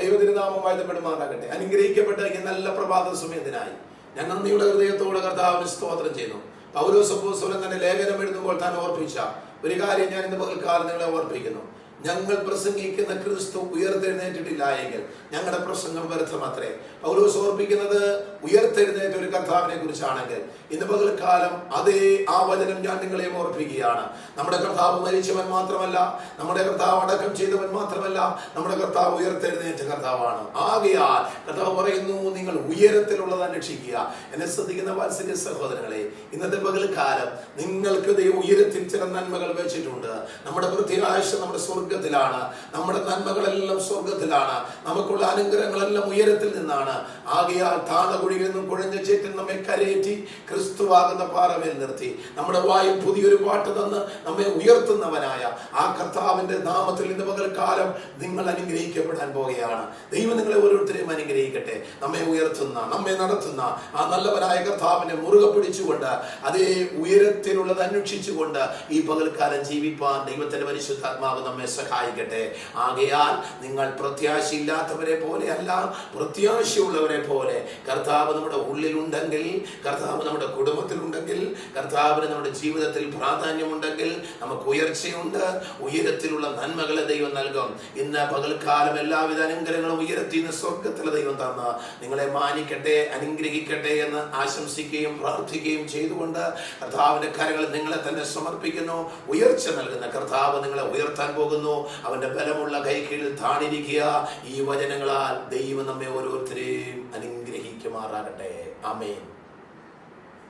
ദൈവതിരുനാമം വാഴ്ത്തപ്പെടുമാറാകട്ടെ. അനുഗ്രഹിക്കപ്പെട്ട ഈ നല്ല പ്രഭാത സമയത്തിനായി ഞാൻ നന്ദിയുടെ ഹൃദയത്തോട് കർത്താവിന് സ്തോത്രം ചെയ്യുന്നു. പൗരോസപ്പോസ്വലം തന്നെ ലേഖനം എഴുതുമ്പോൾ താൻ ഓർപ്പിച്ച ഒരു കാര്യം ഞാൻ ഇന്ന് പകൽക്കാലം നിങ്ങളെ ഓർപ്പിക്കുന്നു. ഞങ്ങൾ പ്രസംഗിക്കുന്ന ക്രിസ്തു ഉയർത്തെഴുന്നേറ്റിട്ടില്ല എങ്കിൽ ഞങ്ങളുടെ പ്രസംഗം വ്യർത്ഥമത്രേ. പൗലോസ് ഓർപ്പിക്കുന്നത് ഉയർത്തെഴുന്നേറ്റ ഒരു കർത്താവിനെ കുറിച്ചാണെങ്കിൽ ഇന്ന് പകൽക്കാലം അതേ ആ വചനം ഞാൻ നിങ്ങളെ ഓർപ്പിക്കുകയാണ്. നമ്മുടെ കർത്താവ് മരിച്ചവൻ മാത്രമല്ല നമ്മുടെ കർത്താവ് അടക്കം ചെയ്തവൻ മാത്രമല്ല നമ്മുടെ കർത്താവ് ഉയർത്തെഴുന്നേറ്റ കർത്താവാണ്. ആകയാൽ കർത്താവ് പറയുന്നു നിങ്ങൾ ഉയരത്തിലുള്ളത് അന്വേഷിക്കുക എന്നെ ശ്രദ്ധിക്കുന്ന വാത്സല്യ സഹോദരങ്ങളെ ഇന്നത്തെ പകൽക്കാലം നിങ്ങൾക്ക് ഉയരത്തിൽ ചില നന്മകൾ വെച്ചിട്ടുണ്ട്. നമ്മുടെ പ്രത്യാശ നമ്മുടെ സ്വർഗത്തിലാണ് നമ്മുടെ നന്മകളെല്ലാം സ്വർഗത്തിലാണ് നമുക്കുള്ള അനുഗ്രഹങ്ങളെല്ലാം ഉയരത്തിൽ നിന്നാണ്. ആകയാൽ താണകുഴിയിൽ നിന്നും കുഴഞ്ഞ ചേറ്റിൽ നമ്മെ കരയേറ്റി ക്രിസ്തുവാകുന്ന പാറമേൽ നിർത്തി. നമ്മുടെ വായിൽ പുതിയൊരു പാട്ട് തന്ന് നമ്മെ ഉയർത്തുന്നവനായ ആ കർത്താവിന്റെ നാമത്തിൽ ഇന്ന് കാലം നിങ്ങൾ അനുഗ്രഹിക്കപ്പെടാൻ പോകുകയാണ് ദൈവം നിങ്ങളെ ഓരോരുത്തരെയും അനുഗ്രഹിക്കട്ടെ. നമ്മെ ഉയർത്തുന്ന നമ്മെ നടത്തുന്ന ആ നല്ലവനായ കർത്താവിനെ മുറുകെ പിടിച്ചുകൊണ്ട് അതേ ഉയരത്തിലുള്ളത് അന്വേഷിച്ചുകൊണ്ട് ഈ പകൽക്കാലം ജീവിപ്പാൻ ദൈവത്തിന്റെ പരിശുദ്ധാത്മാവ് നമ്മെ സഹായിക്കട്ടെ. ആകയാൽ നിങ്ങൾ പ്രത്യാശയില്ലാത്തവരെ പോലെ അല്ല പ്രത്യാശയുള്ളവരെ പോലെ. കർത്താവ് നമ്മുടെ ഉള്ളിലുണ്ടെങ്കിൽ കർത്താവ് നമ്മുടെ കുടുംബത്തിലുണ്ടെങ്കിൽ കർത്താവിന് നമ്മുടെ ജീവിതത്തിൽ പ്രാധാന്യമുണ്ടെങ്കിൽ നമുക്ക് ഉയർച്ചയുണ്ട്. ഉയരത്തിലുള്ള നന്മകളെ ദൈവം നൽകും. ഇന്ന് പകൽക്കാലം എല്ലാവിധ അനുഗ്രഹങ്ങളും ഉയരത്തിൽ നിന്ന് സ്വർഗത്തിലെ ദൈവം തന്ന. നിങ്ങളെ മാനിക്കട്ടെ അനുഗ്രഹിക്കട്ടെ എന്ന് ആശംസിക്കുകയും പ്രാർത്ഥിക്കുകയും ചെയ്തുകൊണ്ട് കർത്താവിന്റെ കരങ്ങൾ നിങ്ങളെ തന്നെ സമർപ്പിക്കുന്നു. ഉയർച്ച നൽകുന്ന കർത്താവ് നിങ്ങളെ ഉയർത്താൻ പോകുന്നു. അവന്റെ ബലമുള്ള കൈക്കീഴിൽ താണിരിക്കുക. ഈ വചനങ്ങളാൽ ദൈവം നമ്മെ ഓരോരുത്തരെയും അനുഗ്രഹിക്കുമാറാകട്ടെ. ആമേൻ.